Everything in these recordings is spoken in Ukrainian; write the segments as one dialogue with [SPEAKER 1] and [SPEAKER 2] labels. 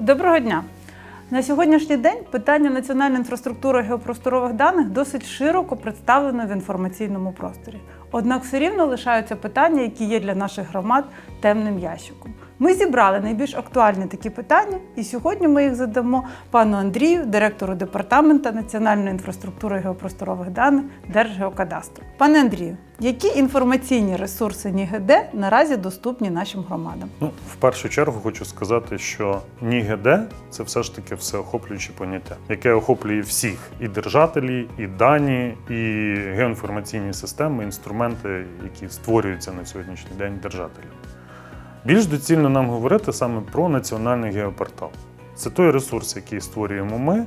[SPEAKER 1] Доброго дня! На сьогоднішній день питання національної інфраструктури геопросторових даних досить широко представлено в інформаційному просторі. Однак все рівно лишаються питання, які є для наших громад темним ящиком. Ми зібрали найбільш актуальні такі питання, і сьогодні ми їх задамо пану Андрію, директору департаменту національної інфраструктури геопросторових даних Держгеокадастру. Пане Андрію, які інформаційні ресурси НІГД наразі доступні нашим громадам?
[SPEAKER 2] Ну, в першу чергу хочу сказати, що НІГД це все ж таки всеохоплююче поняття, яке охоплює всіх і держателі, і дані, і геоінформаційні системи, інструменти, які створюються на сьогоднішній день держателем. Більш доцільно нам говорити саме про національний геопортал. Це той ресурс, який створюємо ми,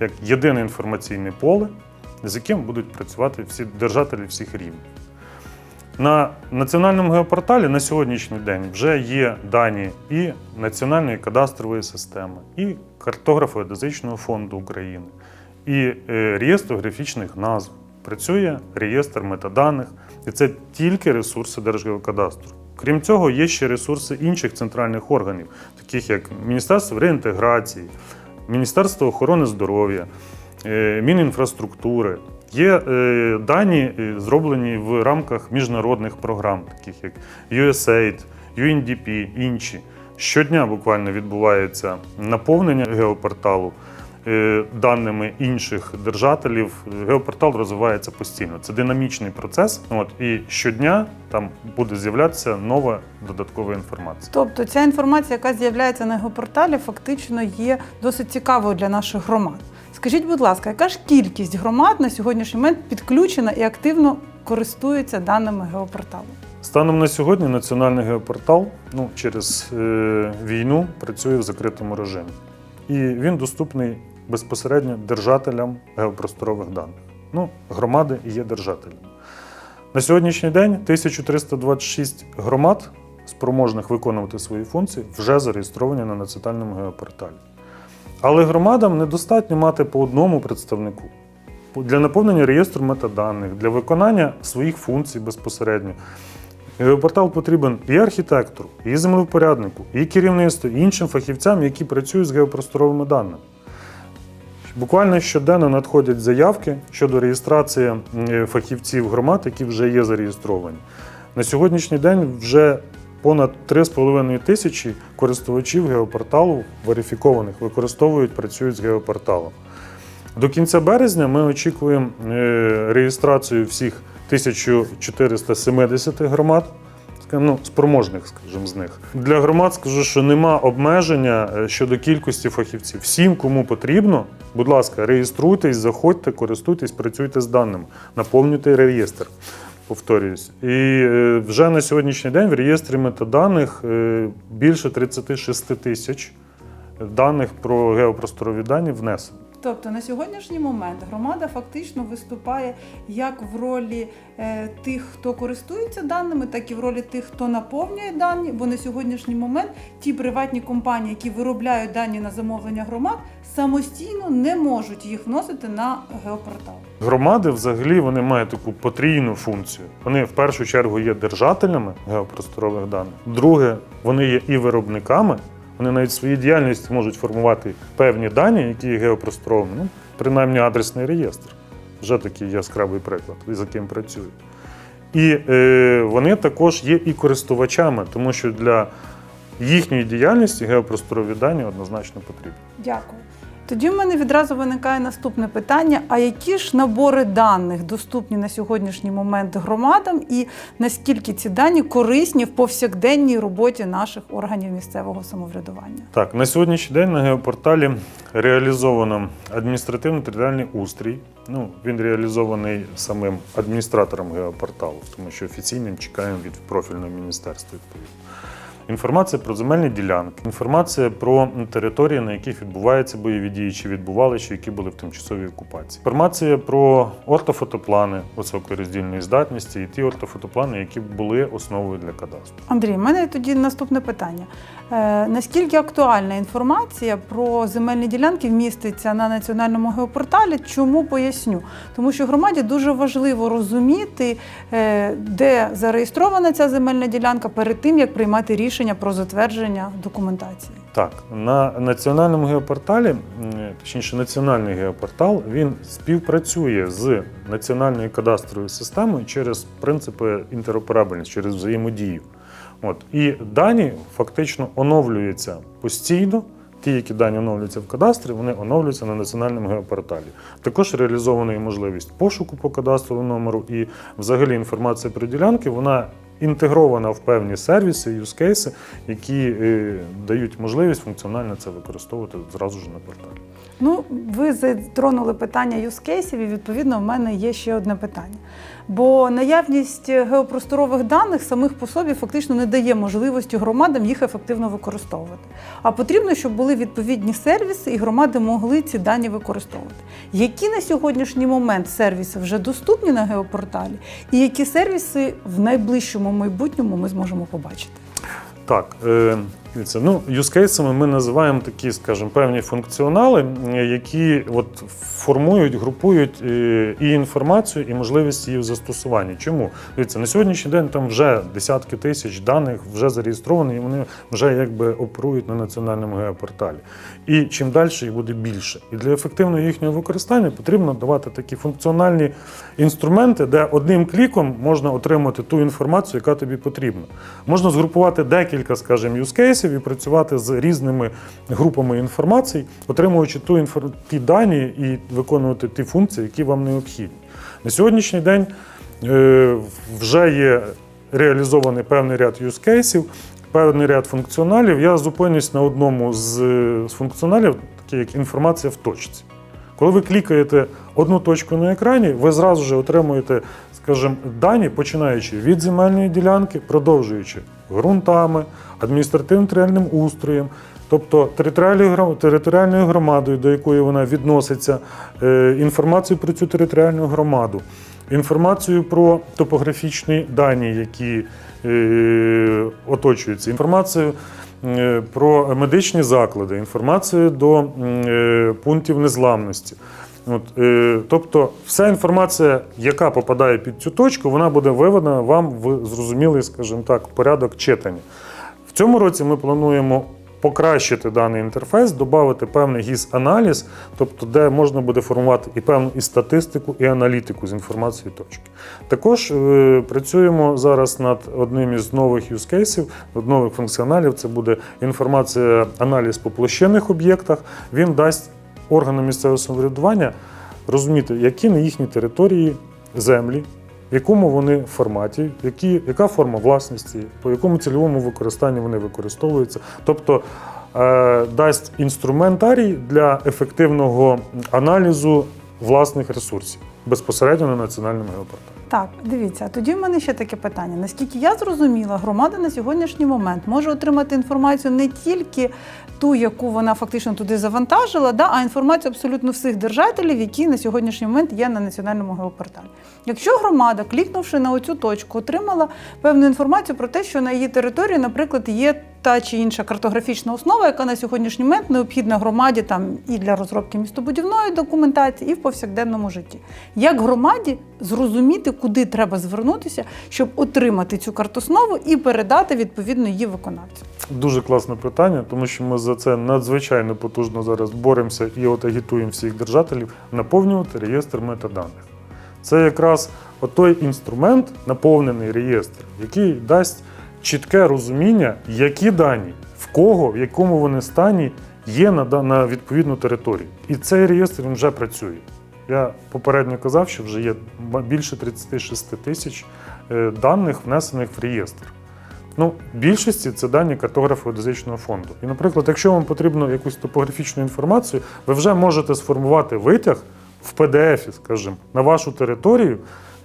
[SPEAKER 2] як єдине інформаційне поле, з яким будуть працювати всі держателі всіх рівнів. На національному геопорталі на сьогоднішній день вже є дані і Національної кадастрової системи, і картографо-геодезичного фонду України, і е, реєстру графічних назв. Працює реєстр метаданих, і це тільки ресурси Держгеокадастру. Крім цього, є ще ресурси інших центральних органів, таких як Міністерство реінтеграції, Міністерство охорони здоров'я, е, Мінінфраструктури. Є е, дані, е, зроблені в рамках міжнародних програм, таких як USAID, UNDP, інші. Щодня буквально відбувається наповнення геопорталу даними інших держателів. Геопортал розвивається постійно. Це динамічний процес. От, і щодня там буде з'являтися нова додаткова інформація.
[SPEAKER 1] Тобто ця інформація, яка з'являється на геопорталі, фактично є досить цікавою для наших громад. Скажіть, будь ласка, яка ж кількість громад на сьогоднішній момент підключена і активно користується даними геопорталу?
[SPEAKER 2] Станом на сьогодні національний геопортал ну, через е, війну працює в закритому режимі. І він доступний безпосередньо держателям геопросторових даних. Ну, громади є держателями. На сьогоднішній день 1326 громад, спроможних виконувати свої функції, вже зареєстровані на національному геопорталі. Але громадам недостатньо мати по одному представнику для наповнення реєстру метаданих, для виконання своїх функцій безпосередньо. Геопортал потрібен і архітектору, і землевпоряднику, і керівництву, і іншим фахівцям, які працюють з геопросторовими даними. Буквально щоденно надходять заявки щодо реєстрації е, фахівців громад, які вже є зареєстровані. На сьогоднішній день вже понад 3,5 тисячі користувачів геопорталу верифікованих використовують, працюють з геопорталом. До кінця березня ми очікуємо е, реєстрацію всіх 1470 громад, ну, спроможних, скажімо, з них. Для громад скажу, що нема обмеження е, щодо кількості фахівців. Всім, кому потрібно, будь ласка, реєструйтесь, заходьте, користуйтесь, працюйте з даними, наповнюйте реєстр. Повторююсь. І е, вже на сьогоднішній день в реєстрі метаданих е, більше 36 тисяч даних про геопросторові дані внесено.
[SPEAKER 1] Тобто на сьогоднішній момент громада фактично виступає як в ролі е, тих, хто користується даними, так і в ролі тих, хто наповнює дані. Бо на сьогоднішній момент ті приватні компанії, які виробляють дані на замовлення громад, самостійно не можуть їх вносити на геопортал.
[SPEAKER 2] Громади взагалі вони мають таку потрійну функцію. Вони в першу чергу є держателями геопросторових даних. Друге, вони є і виробниками. Вони навіть свою діяльність можуть формувати певні дані, які є геопросторовими. Ну, принаймні адресний реєстр. Вже такий яскравий приклад, з яким працюють. І е, вони також є і користувачами, тому що для їхньої діяльності геопросторові дані однозначно потрібні.
[SPEAKER 1] Дякую. Тоді в мене відразу виникає наступне питання: а які ж набори даних доступні на сьогоднішній момент громадам, і наскільки ці дані корисні в повсякденній роботі наших органів місцевого самоврядування?
[SPEAKER 2] Так, на сьогоднішній день на геопорталі реалізовано адміністративно-територіальний устрій. Ну, він реалізований самим адміністратором геопорталу, тому що офіційним чекаємо від профільного міністерства відповідно. Інформація про земельні ділянки, інформація про території, на яких відбуваються бойові дії, чи відбували, чи які були в тимчасовій окупації. Інформація про ортофотоплани високої роздільної здатності і ті ортофотоплани, які були основою для кадастру.
[SPEAKER 1] Андрій, в мене тоді наступне питання. Е, наскільки актуальна інформація про земельні ділянки вміститься на національному геопорталі? Чому поясню? Тому що громаді дуже важливо розуміти, е, де зареєстрована ця земельна ділянка перед тим, як приймати рішення рішення про затвердження документації.
[SPEAKER 2] Так, на національному геопорталі, точніше, національний геопортал, він співпрацює з національною кадастровою системою через принципи інтероперабельності, через взаємодію. От і дані фактично оновлюються постійно. Ті, які дані оновлюються в кадастрі, вони оновлюються на національному геопорталі. Також реалізована можливість пошуку по кадастровому номеру, і взагалі інформація про ділянки вона інтегрована в певні сервіси, юзкейси, які е, дають можливість функціонально це використовувати зразу ж на порталі.
[SPEAKER 1] Ну, ви затронули питання юзкейсів, і відповідно в мене є ще одне питання. Бо наявність геопросторових даних самих по собі фактично не дає можливості громадам їх ефективно використовувати. А потрібно, щоб були відповідні сервіси, і громади могли ці дані використовувати. Які на сьогоднішній момент сервіси вже доступні на геопорталі, і які сервіси в найближчому майбутньому ми зможемо побачити?
[SPEAKER 2] Так, е, дивіться, ну, юзкейсами ми називаємо такі, скажімо, певні функціонали, які от формують, групують е, і інформацію, і можливість її в застосуванні. Чому? Дивіться, на сьогоднішній день там вже десятки тисяч даних вже зареєстровані, і вони вже якби оперують на національному геопорталі. І чим далі їх буде більше. І для ефективного їхнього використання потрібно давати такі функціональні інструменти, де одним кліком можна отримати ту інформацію, яка тобі потрібна. Можна згрупувати декілька, скажімо, юзкейсів і працювати з різними групами інформації, отримуючи ту інфор... ті дані і виконувати ті функції, які вам необхідні. На сьогоднішній день е, вже є реалізований певний ряд юзкейсів, певний ряд функціоналів. Я зупинюсь на одному з, е, функціоналів, такий як інформація в точці. Коли ви клікаєте одну точку на екрані, ви зразу ж отримуєте, скажімо, дані, починаючи від земельної ділянки, продовжуючи ґрунтами, адміністративно-територіальним устроєм, тобто територіальною громадою, до якої вона відноситься, е, інформацію про цю територіальну громаду, інформацію про топографічні дані, які е, оточуються, інформацію е, про медичні заклади, інформацію до пунктів незламності. От, е, тобто, вся інформація, яка попадає під цю точку, вона буде виведена вам в зрозумілий, скажімо так, порядок читання. В цьому році ми плануємо покращити даний інтерфейс, додати певний гіз-аналіз, тобто, де можна буде формувати і певну і статистику, і аналітику з інформації точки. Також е, працюємо зараз над одним із нових юзкейсів, нових функціоналів. Це буде інформація, аналіз по площинних об'єктах. Він дасть органам місцевого самоврядування розуміти, які на їхній території землі, в якому вони форматі, які, яка форма власності, по якому цільовому використанню вони використовуються. Тобто е, дасть інструментарій для ефективного аналізу власних ресурсів безпосередньо на національному геопорталі.
[SPEAKER 1] Так, дивіться, тоді в мене ще таке питання. Наскільки я зрозуміла, громада на сьогоднішній момент може отримати інформацію не тільки ту, яку вона фактично туди завантажила, да, а інформацію абсолютно всіх держателів, які на сьогоднішній момент є на національному геопорталі. Якщо громада, клікнувши на оцю точку, отримала певну інформацію про те, що на її території, наприклад, є та чи інша картографічна основа, яка на сьогоднішній момент необхідна громаді там і для розробки містобудівної документації, і в повсякденному житті. Як громаді зрозуміти, куди треба звернутися, щоб отримати цю картоснову і передати відповідно її виконавцю?
[SPEAKER 2] Дуже класне питання, тому що ми за це надзвичайно потужно зараз боремося і от агітуємо всіх держателів наповнювати реєстр метаданих. Це якраз той інструмент, наповнений реєстр, який дасть чітке розуміння, які дані, в кого, в якому вони стані є на, на відповідну територію. І цей реєстр він вже працює. Я попередньо казав, що вже є більше 36 тисяч е, даних, внесених в реєстр. Ну, більшості це дані картографа геодезичного фонду. І, наприклад, якщо вам потрібно якусь топографічну інформацію, ви вже можете сформувати витяг в PDF, скажімо, на вашу територію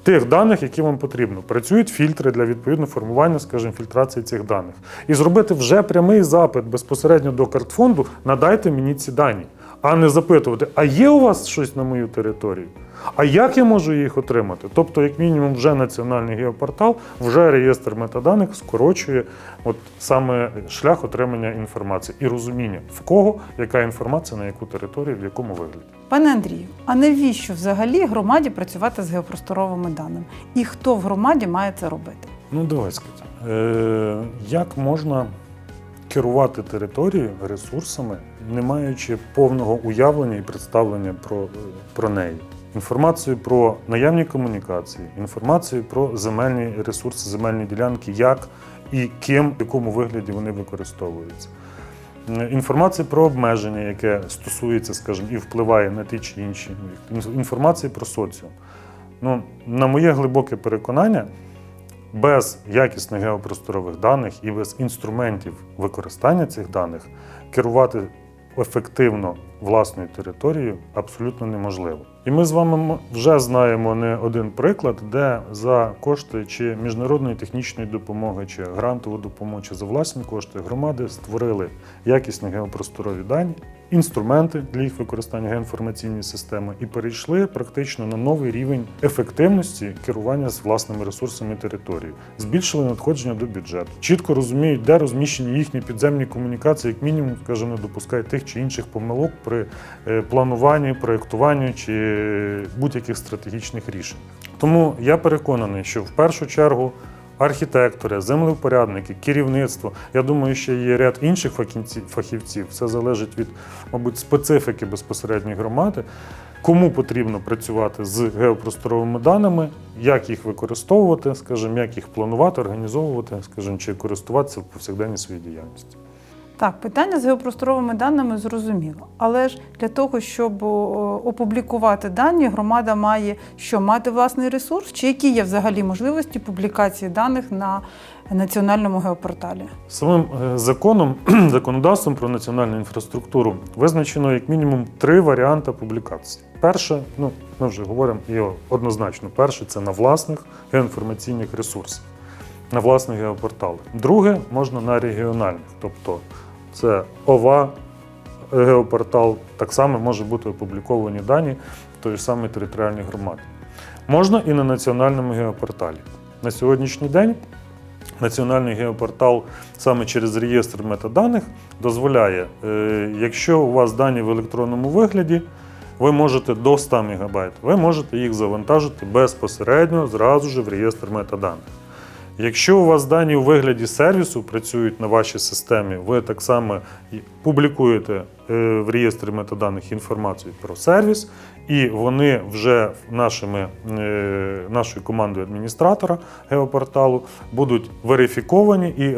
[SPEAKER 2] тих даних, які вам потрібно. Працюють фільтри для відповідного формування, скажімо, фільтрації цих даних. І зробити вже прямий запит безпосередньо до картфонду, надайте мені ці дані, а не запитувати, а є у вас щось на мою територію? А як я можу їх отримати? Тобто, як мінімум, вже національний геопортал, вже реєстр метаданих скорочує от саме шлях отримання інформації і розуміння, в кого яка інформація, на яку територію, в якому вигляді.
[SPEAKER 1] Пане Андрію, а навіщо взагалі громаді працювати з геопросторовими даними? І хто в громаді має це робити?
[SPEAKER 2] Ну, давай скажіть, е, як можна керувати територією, ресурсами, не маючи повного уявлення і представлення про, про неї. Інформацію про наявні комунікації, інформацію про земельні ресурси, земельні ділянки, як і ким, в якому вигляді вони використовуються. Інформація про обмеження, яке стосується, скажімо, і впливає на ті чи інші. Інформація про соціум. Ну, на моє глибоке переконання, без якісних геопросторових даних і без інструментів використання цих даних керувати ефективно власною територією абсолютно неможливо. І ми з вами вже знаємо не один приклад, де за кошти чи міжнародної технічної допомоги, чи грантову допомогу, чи за власні кошти громади створили якісні геопросторові дані, інструменти для їх використання геоінформаційної системи і перейшли практично на новий рівень ефективності керування з власними ресурсами території, збільшили надходження до бюджету, чітко розуміють, де розміщені їхні підземні комунікації, як мінімум, скажімо, допускають тих чи інших помилок при е, плануванні, проєктуванні чи будь-яких стратегічних рішень. Тому я переконаний, що в першу чергу архітектори, землевпорядники, керівництво. Я думаю, ще є ряд інших фахівців. Все залежить від, мабуть, специфіки безпосередньої громади. Кому потрібно працювати з геопросторовими даними, як їх використовувати, скажімо, як їх планувати, організовувати, скажімо, чи користуватися в повсякденній своїй діяльності.
[SPEAKER 1] Так, питання з геопросторовими даними зрозуміло. Але ж для того, щоб опублікувати дані, громада має що мати власний ресурс, чи які є взагалі можливості публікації даних на національному геопорталі?
[SPEAKER 2] Самим е, законом, законодавством про національну інфраструктуру визначено як мінімум три варіанти публікації. Перше, ну ми вже говоримо і однозначно, перше це на власних геоінформаційних ресурсах, на власних геопорталах. Друге можна на регіональних, тобто це ОВА, геопортал, так само може бути опубліковані дані тої самої територіальної громади. Можна і на національному геопорталі. На сьогоднішній день Національний геопортал саме через реєстр метаданих дозволяє, е, якщо у вас дані в електронному вигляді, ви можете до 100 МБ, ви можете їх завантажити безпосередньо зразу ж в реєстр метаданих. Якщо у вас дані у вигляді сервісу працюють на вашій системі, ви так само публікуєте е, в реєстрі метаданих інформацію про сервіс, і вони вже нашими, е, нашою командою адміністратора геопорталу будуть верифіковані і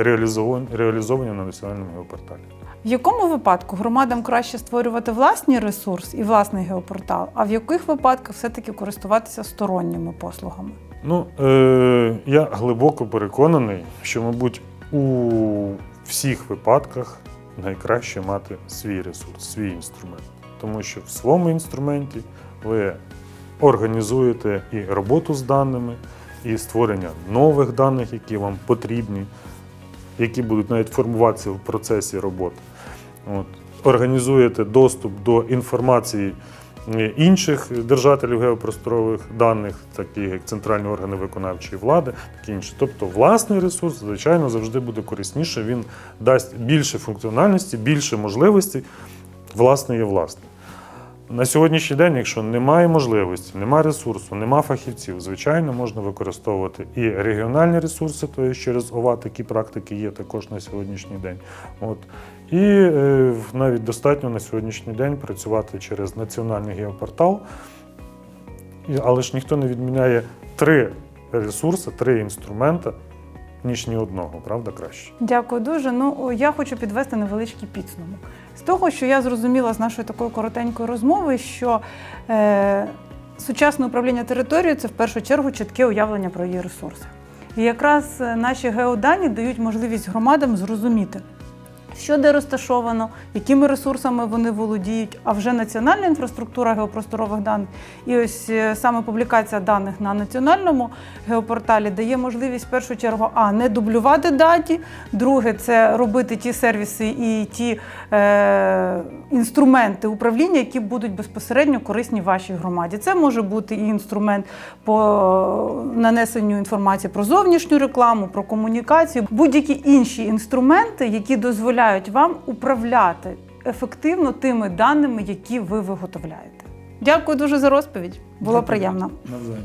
[SPEAKER 2] реалізовані на національному геопорталі.
[SPEAKER 1] В якому випадку громадам краще створювати власний ресурс і власний геопортал, а в яких випадках все-таки користуватися сторонніми послугами?
[SPEAKER 2] Ну, е, я глибоко переконаний, що, мабуть, у всіх випадках найкраще мати свій ресурс, свій інструмент. Тому що в своєму інструменті ви організуєте і роботу з даними, і створення нових даних, які вам потрібні, які будуть навіть формуватися в процесі роботи. От. Організуєте доступ до інформації інших держателів геопросторових даних, такі як центральні органи виконавчої влади, такі інші. Тобто власний ресурс, звичайно, завжди буде корисніше. Він дасть більше функціональності, більше можливостей. Власне є власне. На сьогоднішній день, якщо немає можливості, немає ресурсу, немає фахівців, звичайно, можна використовувати і регіональні ресурси, тобто через ОВА такі практики є також на сьогоднішній день. От. І е, навіть достатньо на сьогоднішній день працювати через національний геопортал. Але ж ніхто не відміняє три ресурси, три інструмента, ніж ні одного, правда, краще.
[SPEAKER 1] Дякую дуже. Ну я хочу підвести невеличкий підсумок. З того, що я зрозуміла з нашої такої коротенької розмови, що е, сучасне управління територією це в першу чергу чітке уявлення про її ресурси. І якраз е, наші геодані дають можливість громадам зрозуміти, що де розташовано, якими ресурсами вони володіють. А вже національна інфраструктура геопросторових даних і ось е, саме публікація даних на національному геопорталі дає можливість в першу чергу а не дублювати дані. Друге, це робити ті сервіси і ті е, інструменти управління, які будуть безпосередньо корисні вашій громаді. Це може бути і інструмент по нанесенню інформації про зовнішню рекламу, про комунікацію, будь-які інші інструменти, які дозволяють вам управляти ефективно тими даними, які ви виготовляєте. Дякую дуже за розповідь. Було приємно.
[SPEAKER 2] Навзаєм.